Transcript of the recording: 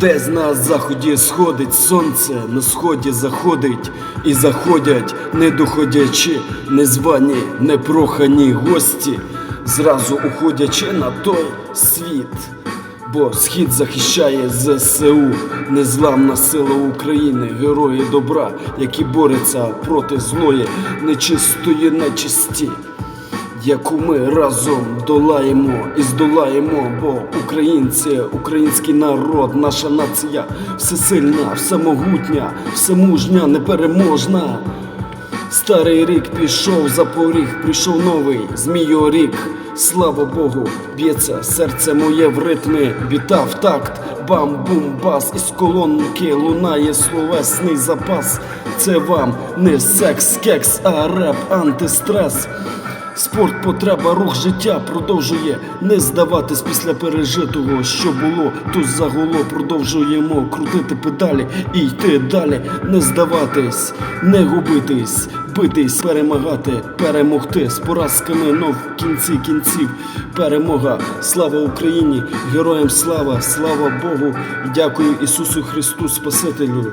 Десь на заході сходить сонце, на сході заходить і заходять, не доходячи, незвані, непрохані гості, зразу уходячи на той світ. Бо схід захищає ЗСУ, незламна сила України, герої добра, які борються проти злої, нечистої нечисті яку ми разом долаємо і здолаємо, бо українці, український народ, наша нація всесильна, всемогутня, всемужня, непереможна. Старий рік пішов за поріг, прийшов новий змійорік. Слава Богу, б'ється серце моє в ритмі, біта в такт, бам-бум-бас, із колонки лунає словесний запас. Це вам не секс, кекс, а реп, антистрес. Спорт потреба, рух життя продовжує. Не здаватись після пережитого, що було, тут загуло, продовжуємо крутити педалі і йти далі, не здаватись, не губитись, битись, перемагати, перемогти. З поразками, но в кінці кінців. Перемога. Слава Україні, героям слава, слава Богу, дякую Ісусу Христу Спасителю.